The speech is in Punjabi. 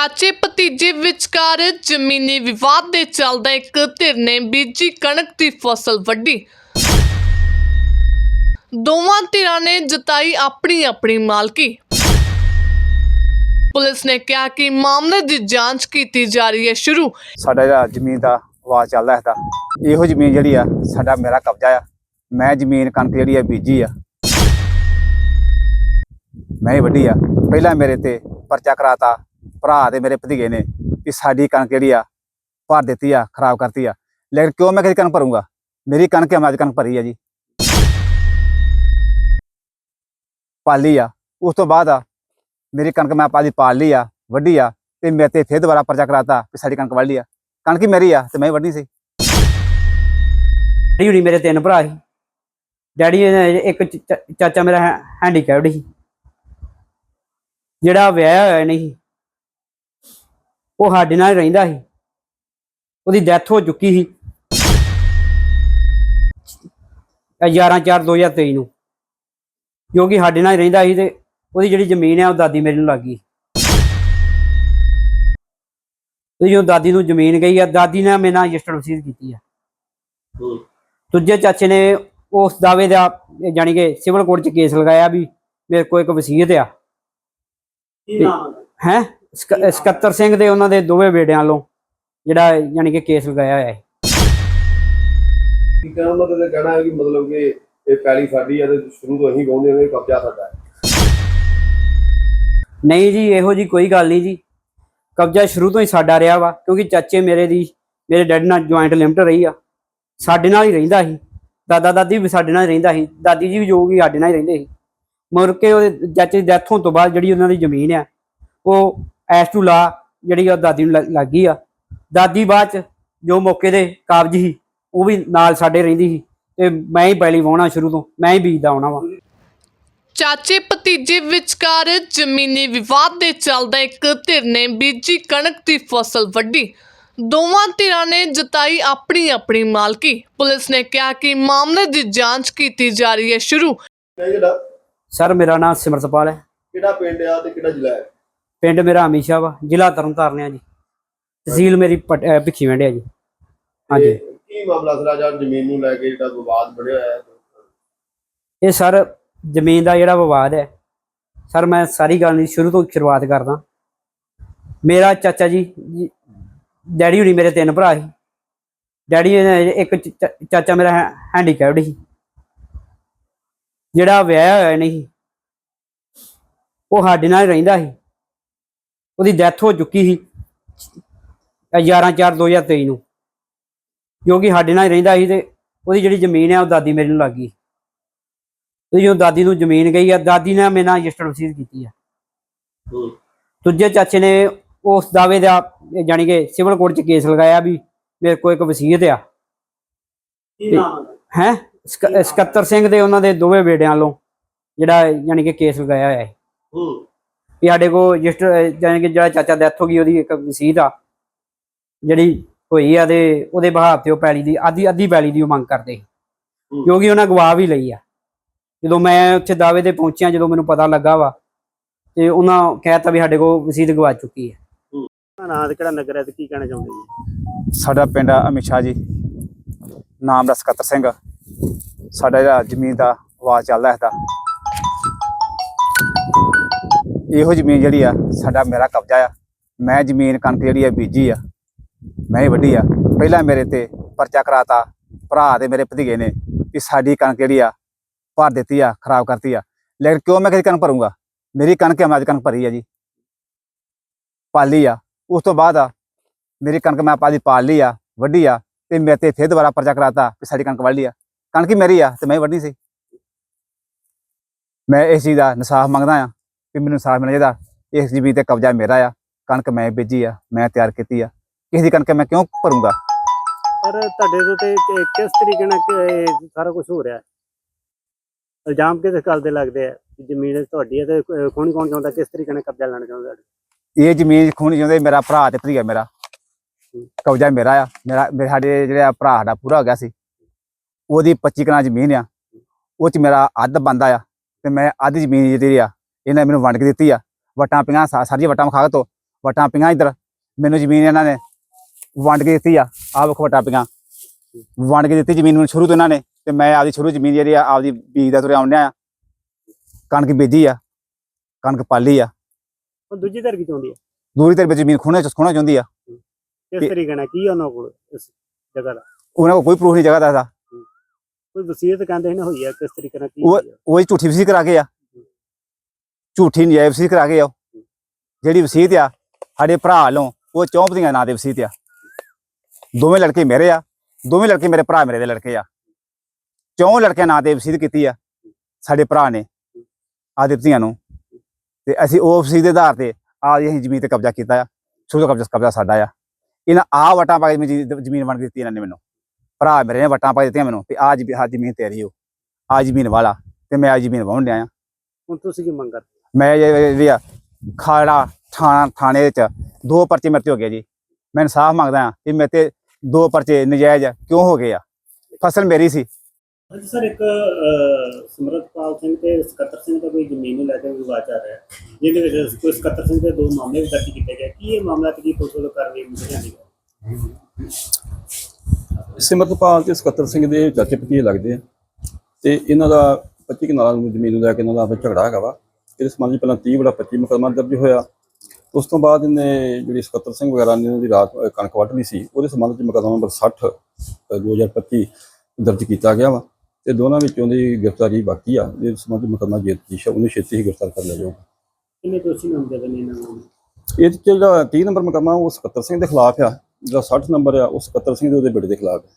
ਚਾਚੇ ਭਤੀਜੇ ਵਿਚਕਾਰ ਜ਼ਮੀਨੀ ਵਿਵਾਦ ਦੇ ਚੱਲਦਾ ਇੱਕ ਧਿਰ ਨੇ ਬੀਜੀ ਕਣਕ ਦੀ ਫਸਲ ਵੱਢੀ। ਦੋਵਾਂ ਧਿਰਾਂ ਨੇ ਜਤਾਈ ਆਪਣੀ ਆਪਣੀ ਮਾਲਕੀ। ਪੁਲਿਸ ਨੇ ਕਿਹਾ ਕਿ ਮਾਮਲੇ ਦੀ ਜਾਂਚ ਕੀਤੀ ਜਾ ਰਹੀ ਹੈ ਸ਼ੁਰੂ। ਸਾਡਾ ਜਿਹੜਾ ਜ਼ਮੀਨ ਦਾ ਆਵਾਜ਼ ਚੱਲਦਾ ਹੈ ਦਾ ਇਹੋ ਜ਼ਮੀਨ ਜਿਹੜੀ ਆ, ਸਾਡਾ ਮੇਰਾ ਕਬਜ਼ਾ ਆ। ਮੈਂ ਜ਼ਮੀਨ ਕਣਕ ਜਿਹੜੀ ਆ ਬੀਜੀ ਆ। ਮੈਂ ਹੀ ਵੱਢੀ ਆ। ਪਹਿਲਾਂ ਮੇਰੇ ਤੇ ਪਰਚਾ ਕਰਾਤਾ ਭਰਾ ਤੇ ਮੇਰੇ ਭਤੀਜੇ ਨੇ ਕਿ ਸਾਡੀ ਕਣਕ ਜਿਹੜੀ ਆ ਭਰ ਦਿੱਤੀ ਆ ਖਰਾਬ ਕਰਤੀ ਆ। ਲੇਕਿਨ ਕਿਉਂ ਮੈਂ ਕਿਸੇ ਕਣਕ ਭਰੂੰਗਾ? ਮੇਰੀ ਕਣਕ ਆ ਅੱਜ ਕਣਕ ਭਰੀ ਆ ਜੀ? ਪਾਲੀ ਆ। ਉਸ ਤੋਂ ਬਾਅਦ ਆ ਮੇਰੀ ਕਣਕ ਮੈਂ ਆਪਾ ਦੀ ਪਾਲ ਲਈ ਆ ਵੱਢੀ ਆ ਤੇ ਮੇਰੇ ਤੇ ਫਿਰ ਦੁਬਾਰਾ ਪਰਚਾ ਕਰਾਤਾ ਕਿ ਸਾਡੀ ਕਣਕ ਵੱਢ ਲਈ ਆ। ਕਣਕ ਹੀ ਮੇਰੀ ਆ ਤੇ ਮੈਂ ਹੀ ਵੱਢਣੀ ਸੀ। ਡੈਡੀ ਹੁਣੀ ਮੇਰੇ ਤਿੰਨ ਭਰਾ ਸੀ। ਡੈਡੀ ਇੱਕ ਚਾਚਾ ਮੇਰਾ ਹੈਂਡੀਕੈਪਡ ਸੀ। ਜਿਹੜਾ ਵਿਆਹ ਹੋਇਆ ਨਹੀਂ ਸੀ, ਉਹ ਸਾਡੇ ਨਾਲ ਹੀ ਰਹਿੰਦਾ ਸੀ। ਉਹਦੀ ਡੈਥ ਹੋ ਚੁੱਕੀ ਸੀ। 11 4 2023 ਨੂੰ। ਕਿਉਂਕਿ ਸਾਡੇ ਨਾਲ ਹੀ ਰਹਿੰਦਾ ਸੀ ਤੇ ਉਹਦੀ ਜਿਹੜੀ ਜ਼ਮੀਨ ਹੈ ਉਹ ਦਾਦੀ ਮੇਰੇ ਨੂੰ ਲੱਗ ਗਈ। ਤੇ ਜਦੋਂ ਦਾਦੀ ਨੂੰ ਜ਼ਮੀਨ ਗਈ ਆ ਦਾਦੀ ਨੇ ਮੇਰੇ ਨਾਲ ਰਜਿਸਟਰ ਵਸੀਅਤ ਕੀਤੀ ਆ। ਦੂਜੇ ਚਾਚੇ ਨੇ ਉਸ ਦਾਅਵੇ ਦਾ ਜਾਨੀ ਕਿ ਸਿਵਲ ਕੋਰਟ 'ਚ ਕੇਸ ਲਗਾਇਆ ਵੀ ਮੇਰੇ ਕੋਲ ਇੱਕ ਵਸੀਅਤ ਆ। ਕੀ ਨਾਮ ਹੈ ਹੈ? ਸਕੱਤਰ ਸਿੰਘ ਦੇ ਉਹਨਾਂ ਦੇ ਦੋਵੇਂ ਬੇੜਿਆਂ ਵੱਲੋਂ ਜਿਹੜਾ ਜਾਨੀ ਕਿ ਕੇਸ ਲਗਾਇਆ ਹੋਇਆ ਹੈ। ਕੀ ਕਹਿਣਾ ਮਤਲਬ ਇਹ ਕਹਿਣਾ ਹੈ ਕਿ ਮਤਲਬ ਕਿ ਇਹ ਪੈਲੀ ਸਾਡੀ ਹੈ ਤੇ ਸ਼ੁਰੂ ਤੋਂ ਅਸੀਂ ਗਾਉਂਦੇ ਨੇ ਕਬਜ਼ਾ ਸਾਡਾ ਹੈ। ਨਹੀਂ ਜੀ ਇਹੋ ਜੀ ਕੋਈ ਗੱਲ ਨਹੀਂ ਜੀ। ਕਬਜ਼ਾ ਸ਼ੁਰੂ ਤੋਂ ਹੀ ਸਾਡਾ ਰਿਹਾ ਵਾ ਕਿਉਂਕਿ ਚਾਚੇ ਮੇਰੇ ਦੀ ਮੇਰੇ ਡੈਡ ਨਾਲ ਜੁਆਇੰਟ ਲਿਮਟ ਰਹੀ ਆ। ਸਾਡੇ ਨਾਲ ਹੀ ਰਹਿੰਦਾ ਸੀ। ਦਾਦਾ ਦਾਦੀ ਵੀ ਸਾਡੇ ਨਾਲ ਰਹਿੰਦਾ ਸੀ। ਦਾਦੀ ਜੀ ਵੀ ਜੋ ਵੀ ਸਾਡੇ ਨਾਲ ਹੀ ਰਹਿੰਦੇ ਸੀ। ਮੁੜ ਕੇ ਉਹਦੇ ਚਾਚੇ ਦੀ ਡੈਥ ਹੋਣ ਤੋਂ ਬਾਅਦ ਜਿਹੜੀ ਉਹਨਾਂ ਦੀ ਜ਼ਮੀਨ ਆ ਉਹ ਐਸ ਟੂ ਲਾ ਜਿਹੜੀ ਆ ਦਾਦੀ ਨੂੰ ਲੱਗ- ਗਈ ਆ। ਦਾਦੀ ਬਾਅਦ ਚ ਜੋ ਮੌਕੇ ਦੇ ਕਾਬਜ ਸੀ ਉਹ ਵੀ ਨਾਲ ਸਾਡੇ ਰਹਿੰਦੀ ਸੀ ਤੇ ਮੈਂ ਹੀ ਪੈਲੀ ਵਾਹੁਣਾ ਸ਼ੁਰੂ ਤੋਂ ਮੈਂ ਹੀ ਬੀਜਦਾ ਆਉਣਾ ਵਾ। ਚਾਚੇ ਭਤੀਜੇ ਵਿਚਕਾਰ ਜ਼ਮੀਨੀ ਵਿਵਾਦ ਦੇ ਚੱਲਦਾ ਇੱਕ ਧਿਰ ਨੇ ਬੀਜੀ ਕਣਕ ਦੀ ਫਸਲ ਵੱਢੀ। ਦੋਵਾਂ ਧਿਰਾਂ ਨੇ ਜਤਾਈ ਆਪਣੀ ਆਪਣੀ ਮਾਲਕੀ। ਪੁਲਿਸ ਨੇ ਕਿਹਾ ਕਿ ਮਾਮਲੇ ਦੀ ਜਾਂਚ ਕੀਤੀ ਜਾ ਰਹੀ ਹੈ ਸ਼ੁਰੂ। ਇਹ ਜਿਹੜਾ ਸਰ ਮੇਰਾ ਨਾਮ ਸਿਮਰਤਪਾਲ ਹੈ। ਕਿਹੜਾ ਪਿੰਡ ਆ ਤੇ ਕਿਹੜਾ ਜ਼ਿਲ੍ਹਾ ਹੈ? ਪਿੰਡ ਮੇਰਾ ਹਮੀਸ਼ਾ ਵਾ ਜ਼ਿਲ੍ਹਾ ਤਰਨਤਾਰਨ ਆ ਜੀ। ਤਹਿਸੀਲ ਮੇਰੀ ਪਟ- ਅਹ ਭਿੱਖੀ ਵੰਡਿਆ ਜੀ। ਹਾਂਜੀ। ਕੀ ਮਾਮਲਾ ਸਰ ਆਹ ਜ਼ਮੀਨ ਨੂੰ ਲੈ ਕੇ ਜਿਹੜਾ ਵਿਵਾਦ ਬਣਿਆ ਹੋਇਆ ਹੈ। ਇਹ ਸਰ ਜ਼ਮੀਨ ਦਾ ਜਿਹੜਾ ਵਿਵਾਦ ਹੈ ਸਰ ਮੈਂ ਸਾਰੀ ਗੱਲ ਦੀ ਸ਼ੁਰੂ ਤੋਂ ਸ਼ੁਰੂਆਤ ਕਰਦਾ। ਮੇਰਾ ਚਾਚਾ ਜੀ ਡੈਡੀ ਹੁਣੀ ਮੇਰੇ ਤਿੰਨ ਭਰਾ ਸੀ। ਡੈਡੀ ਇੱਕ ਚਾਚਾ ਮੇਰਾ ਹੈਂਡੀਕੈਪਡ ਸੀ। ਜਿਹੜਾ ਵਿਆਹਿਆ ਹੋਇਆ ਨਹੀਂ ਉਹ ਸਾਡੇ ਨਾਲ ਰਹਿੰਦਾ ਸੀ। ਉਹਦੀ ਡੈਥ ਹੋ ਚੁੱਕੀ ਸੀ 11 4 2023 ਨੂੰ। ਕਿਉਂਕਿ ਸਾਡੇ ਨਾਲ ਹੀ ਰਹਿੰਦਾ ਸੀ ਤੇ ਉਹਦੀ ਜਿਹੜੀ ਜ਼ਮੀਨ ਹੈ ਉਹ ਦਾਦੀ ਮੇਰੇ ਨੂੰ ਲੱਗ ਤੇ ਜਦੋਂ ਦਾਦੀ ਨੂੰ ਜ਼ਮੀਨ ਗਈ ਆ ਦਾਦੀ ਨੇ ਮੇਰੇ ਨਾਲ ਰਜਿਸਟਰ ਵਸੀਅਤ ਕੀਤੀ ਆ। ਦੂਜੇ ਚਾਚੇ ਨੇ ਉਸ ਦਾਅਵੇ ਦਾ ਜਾਨੀ ਕਿ ਸਿਵਲ ਕੋਰਟ 'ਚ ਕੇਸ ਲਗਾਇਆ ਵੀ ਮੇਰੇ ਕੋਲ ਇੱਕ ਵਸੀਅਤ ਆ। ਹੈ? ਸਕੱਤਰ ਸਿੰਘ ਦੇ ਉਹਨਾਂ ਦੇ ਦੋਵੇਂ ਬੇੜਿਆਂ ਵੱਲੋਂ ਜਿਹੜਾ ਜਾਨੀ ਕਿ ਕੇਸ ਲਗਾਇਆ ਹੋਇਆ ਹੈ। ਹੂੰ। ਵੀ ਸਾਡੇ ਕੋਲ ਰਜਿਸਟਰ ਜਾਨੀ ਕਿ ਜਿਹੜਾ ਚਾਚਾ ਡੈਥ ਹੋ ਗਈ ਉਹਦੀ ਇੱਕ ਵਸੀਅਤ ਆ ਜਿਹੜੀ ਹੋਈ ਆ ਤੇ ਉਹਦੇ ਬਹਾਵ ਤੇ ਉਹ ਪੈਲੀ ਦੀ ਆਦੀ ਅੱਧੀ ਪੈਲੀ ਦੀ ਉਹ ਮੰਗ ਕਰਦੇ। ਕਿਉਂਕਿ ਉਹਨਾਂ ਗਵਾਹ ਵੀ ਲਈ ਆ। ਜਦੋਂ ਮੈਂ ਉੱਥੇ ਦਾਅਵੇ ਤੇ ਪਹੁੰਚਿਆ ਜਦੋਂ ਮੈਨੂੰ ਪਤਾ ਲੱਗਾ ਵਾ ਤੇ ਉਹਨਾਂ ਕਹਿਤਾ ਵੀ ਸਾਡੇ ਕੋਲ ਵਸੀਅਤ ਗਵਾ ਚੁੱਕੀ ਹੈ। ਨਾਂ ਤੇ ਕਿਹੜਾ ਨਗਰ ਹੈ ਤੇ ਕੀ ਕਹਿਣਾ ਚਾਹੁੰਦੇ ਜੀ? ਸਾਡਾ ਪਿੰਡ ਆ ਅਮਿਸ਼ਾ ਜੀ। ਨਾਮ ਦਾ ਸਕੱਤਰ ਸਿੰਘ ਸਾਡਾ ਜਿਹੜਾ ਜ਼ਮੀਨ ਦਾ ਆਵਾਜ਼ ਚੱਲਦਾ ਹੈ ਦਾ ਇਹੋ ਜ਼ਮੀਨ ਜਿਹੜੀ ਆ, ਸਾਡਾ ਮੇਰਾ ਕਬਜ਼ਾ ਆ। ਮੈਂ ਜ਼ਮੀਨ ਕਣਕ ਜਿਹੜੀ ਆ ਬੀਜੀ ਆ। ਮੈਂ ਹੀ ਵੱਢੀ ਆ। ਪਹਿਲਾਂ ਮੇਰੇ ਤੇ ਪਰਚਾ ਕਰਾਤਾ, ਭਰਾ ਤੇ ਮੇਰੇ ਭਤੀਜੇ ਨੇ ਵੀ ਸਾਡੀ ਕਣਕ ਜਿਹੜੀ ਆ, ਭਰ ਦਿੱਤੀ ਆ, ਖਰਾਬ ਕਰਤੀ ਆ। ਲੇਕਿਨ ਕਿਉਂ ਮੈਂ ਕਿਸੇ ਕਣਕ ਭਰੂੰਗਾ? ਮੇਰੀ ਕਣਕ ਆ ਮੈਂ ਅੱਜ ਕਣਕ ਭਰੀ ਆ ਜੀ? ਪਾਲੀ ਆ। ਉਸ ਤੋਂ ਬਾਅਦ ਆ, ਮੇਰੀ ਕਣਕ ਮੈਂ ਆਪਾ ਦੀ ਪਾਲ ਲਈ ਆ, ਵੱਢੀ ਆ ਤੇ ਮੇਰੇ ਤੇ ਫਿਰ ਦੁਬਾਰਾ ਪਰਚਾ ਕਰਾਤਾ ਵੀ ਸਾਡੀ ਕਣਕ ਵੱਢ ਲਈ ਆ। ਕਣਕ ਹੀ ਮੇਰੀ ਆ ਤੇ ਮੈਂ ਹੀ ਵੱਢਣੀ ਸੀ। ਮੈਂ ਇਸ ਚੀਜ਼ ਦਾ ਇਨਸਾਫ ਮੰਗਦਾ ਆ। ਕਿ ਮੈਨੂੰ ਇਨਸਾਫ ਮਿਲਣਾ ਚਾਹੀਦਾ ਇਸ ਜ਼ਮੀਨ ਤੇ ਕਬਜ਼ਾ ਮੇਰਾ ਆ। ਕਣਕ ਮੈਂ ਬੀਜੀ ਆ ਮੈਂ ਤਿਆਰ ਕੀਤੀ ਆ। ਕਿਸੇ ਦੀ ਕਣਕ ਮੈਂ ਕਿਉਂ ਭਰੂੰਗਾ? ਪਰ ਤੁਹਾਡੇ ਤੋਂ ਕਿਸ ਤਰੀਕੇ ਨਾਲ ਸਾਰਾ ਕੁਝ ਹੋ ਰਿਹਾ? ਹੈ ਇਲਜ਼ਾਮ ਕਿਸ ਗੱਲ ਦੇ ਲੱਗਦੇ ਆ? ਜ਼ਮੀਨ ਤੁਹਾਡੀ ਹੈ ਤੇ ਕੌਣ ਕੌਣ ਚਾਹੁੰਦਾ? ਕਿਸ ਤਰੀਕੇ ਨਾਲ ਕਬਜ਼ਾ ਲੈਣਾ ਚਾਹੁੰਦਾ ਇਹ ਜ਼ਮੀਨ ਖੋਣੀ ਚਾਹੁੰਦੇ ਮੇਰਾ ਭਰਾ ਤੇ ਭਤੀਜਾ ਮੇਰਾ। ਕਬਜ਼ਾ ਮੇਰਾ ਆ। ਮੇਰਾ ਮੇਰੇ ਸਾਡੇ ਜਿਹੜਾ ਭਰਾ ਸਾਡਾ ਪੂਰਾ ਹੋ ਗਿਆ ਸੀ। ਉਹਦੀ 25 ਕਨਾਲ ਜ਼ਮੀਨ ਆ। ਉਹ ਚ ਮੇਰਾ ਅੱਧ ਬੰਦਾ ਆ ਤੇ ਮੈਂ ਅੱਧ ਜ਼ਮੀਨ ਜਿਹੜੀ ਆ ਇਹਨੇ ਮੈਨੂੰ ਵੰਡ ਕੇ ਦਿੱਤੀ ਆ। ਵਟਾਂ ਪਈਆਂ ਸਾ- ਸਾਰੀਆਂ ਵਟਾਂ ਖਾ ਤੋਂ। ਵਟਾਂ ਪਈਆਂ ਇੱਧਰ। ਮੈਨੂੰ ਜ਼ਮੀਨ ਇਹਨਾਂ ਨੇ ਵੰਡ ਕੇ ਦਿੱਤੀ ਆ। ਆਹ ਵੇਖੋ ਵਟਾਂ ਪਈਆਂ। ਵੰਡ ਕੇ ਦਿੱਤੀ ਜ਼ਮੀਨ ਮੈਨੂੰ ਸ਼ੁਰੂ ਤੋਂ ਇਹਨਾਂ ਨੇ ਤੇ ਮੈਂ ਆਪਦੀ ਸ਼ੁਰੂ ਜ਼ਮੀਨ ਜਿਹੜੀ ਆ ਆਪਦੀ ਬੀਜ ਦਾ ਤੁਰਿਆ ਆਉਂਦਿਆ ਆ। ਕਣਕ ਬੀਜੀ ਆ। ਕਣਕ ਪਾਲੀ ਆ। ਹੁਣ ਦੂਜੀ ਧਰ ਕੀ ਚਾਹੁੰਦੀ ਹੈ ਦੂਰੀ ਤੇ ਵਿੱਚ ਜ਼ਮੀਨ ਖੋਣਾ ਖੋਣਾ ਚਾਹੁੰਦੀ ਆ। ਕਿਸ ਇਹ- ਤਰੀਕੇ ਨਾਲ? ਕੀ ਆ ਉਹਨਾਂ ਕੋਲ ਇਸ ਜਗ੍ਹਾ ਦਾ? ਉਹਨਾਂ ਕੋਲ ਕੋਈ ਪ੍ਰੂਫ ਨਹੀਂ ਜਗ੍ਹਾ ਦਾ। ਕੋਈ ਵਸੀਅਤ ਕਹਿੰਦੇ ਨੇ ਹੋਈ ਹੈ ਕਿਸ ਤਰੀਕੇ ਨਾਲ ਕੀ ਉਹ? ਉਹ ਝੂਠੀ ਵਸੀਅਤ ਕਰਾ ਕੇ ਆ। ਝੂਠੀ ਨਜਾਇਜ਼ ਵਸੀਅਤ ਕਰਾ ਕੇ ਆ ਉਹ। ਜਿਹੜੀ ਵਸੀਅਤ ਆ ਸਾਡੇ ਭਰਾ ਵੱਲੋਂ ਉਹ ਚੌਂਪਦੀਆਂ ਨਾਂ ਦੇ ਵਸੀਅਤ ਆ। ਦੋਵੇਂ ਲੜਕੇ ਮੇਰੇ ਆ ਦੋਵੇਂ ਲੜਕੇ ਮੇਰੇ ਭਰਾ ਮੇਰੇ ਦੇ ਲੜਕੇ ਆ। ਚੌਂ ਲੜਕਿਆਂ ਨਾਂ ਤੇ ਵਸੀਅਤ ਕੀਤੀ ਆ ਸਾਡੇ ਭਰਾ ਨੇ ਆਦੇ ਧੀਆਂ ਨੂੰ। ਤੇ ਅਸੀਂ ਉਹ ਵਸੀਅਤ ਦੇ ਆਧਾਰ ਤੇ ਆਦੀ ਅਸੀਂ ਜ਼ਮੀਨ ਤੇ ਕਬਜ਼ਾ ਕੀਤਾ ਆ ਸ਼ੁਰੂ ਤੋਂ ਕਬਜ਼ਾ ਕਬਜ਼ਾ ਸਾਡਾ ਆ। ਇਹਨਾਂ ਆ ਵਟਾਂ ਪਾ ਕੇ ਜ਼- ਜ਼ਮੀਨ ਕੇ ਦਿੱਤੀ ਇਹਨਾਂ ਨੇ ਮੈਨੂੰ। ਭਰਾ ਮੇਰੇ ਨੇ ਵਟਾਂ ਪਾ ਦਿੱਤੀਆਂ ਮੈਨੂੰ ਵੀ ਆ ਜ਼ਮੀਨ ਤੇਰੀ ਹੋ ਆ ਜ਼ਮੀਨ ਵਾਲਾ ਤੇ ਮੈਂ ਆ ਜ਼ਮੀਨ ਵਾਹੁਣ ਡਿਆ ਆ। ਹੁਣ ਤੁਸੀਂ ਕੀ ਮੰਗ ਕਰਦੇ? ਮੈਂ ਇਹ- ਜਿਹੜੀ ਆ ਖਾੜਾ ਥਾਣਾ ਥਾਣੇ ਵਿੱਚ ਦੋ ਪਰਚੇ ਮੇਰੇ ਤੇ ਹੋ ਗਏ ਜੀ। ਮੈਂ ਇਨਸਾਫ ਮੰਗਦਾ ਆ ਕਿ ਮੇਰੇ ਤੇ ਦੋ ਪਰਚੇ ਨਜਾਇਜ਼ ਕਿਉਂ ਹੋ ਗਏ ਆ? ਫਸਲ ਮੇਰੀ ਸੀ। ਸਰ ਇੱਕ ਸਮਰਤਪਾਲ ਸਿੰਘ ਤੇ ਸਕੱਤਰ ਸਿੰਘ ਦਾ ਕੋਈ ਜ਼ਮੀਨ ਨੂੰ ਲੈ ਕੇ ਵਿਵਾਦ ਚੱਲ ਰਿਹਾ ਹੈ। ਜਿਹਦੇ ਵਿੱਚ ਕੋਈ ਸਕੱਤਰ ਸਿੰਘ ਦੇ ਦੋ ਮਾਮਲੇ ਵੀ ਦਰਜ ਕੀਤੇ ਗਏ। ਕੀ ਇਹ ਮਾਮਲਾ ਤੇ ਕੀ ਪੁਲਿਸ ਵੱਲੋਂ ਕਾਰਵਾਈ ਮੁੱਕ ਜਾਂਦੀ ਹੈ? ਸਿਮਰਤਪਾਲ ਤੇ ਸਕੱਤਰ ਸਿੰਘ ਦੇ ਚਾਚੇ ਭਤੀਜੇ ਲੱਗਦੇ ਆ। ਤੇ ਇਹਨਾਂ ਦਾ 25 ਕਨਾਲਾਂ ਨੂੰ ਜ਼ਮੀਨ ਨੂੰ ਲੈ ਕੇ ਇਹਨਾਂ ਦਾ ਆਪਸ ਝਗੜਾ ਹੈਗਾ ਵਾ। ਇਹਦੇ ਵਿੱਚ ਪਹਿਲਾਂ 30 ਬੜਾ 25 ਮੁਕੱਦਮਾ ਦਰਜ ਹੋਇਆ। ਉਸ ਤੋਂ ਬਾਅਦ ਇਹਨੇ ਜਿਹੜੀ ਸਕੱਤਰ ਸਿੰਘ ਵਗੈਰਾ ਨੇ ਦੀ ਰਾਤ ਕਣਕ ਵੱਢ ਲਈ ਸੀ ਉਹਦੇ ਸੰਬੰਧ ਵਿੱਚ ਮੁਕੱਦਮਾ ਨੰਬਰ 60 ਅਹ 2025 ਦਰਜ ਕੀਤਾ ਗਿਆ ਵਾ ਤੇ ਦੋਨਾਂ ਵਿੱਚੋਂ ਦੀ ਗ੍ਰਿਫਤਾਰੀ ਬਾਕੀ ਆ ਇਹਦੇ ਸੰਬੰਧ ਵਿੱਚ ਮੁਕੱਦਮਾ ਜੇਤੀਸ਼ ਉਹਨੂੰ ਛੇਤੀ ਹੀ ਗ੍ਰਿਫਤਾਰ ਕਰ ਲਿਆ ਜਾਊਗਾ। ਕਿੰਨੇ ਦੋਸ਼ੀ ਨਾਮ ਦੇ ਨੇ ਇਹਨਾਂ ਨੂੰ ਇਹ ਜਿਹੜਾ 30 ਨੰਬਰ ਮੁਕੱਦਮਾ ਉਹ ਸਕੱਤਰ ਸਿੰਘ ਦੇ ਖਿਲਾਫ ਆ ਜਿਹੜਾ 60 ਨੰਬਰ ਆ ਉਹ ਸਕੱਤਰ ਸਿੰਘ ਦੇ ਉਹਦੇ ਬੇਟੇ ਦੇ ਖਿਲਾਫ ਹੈ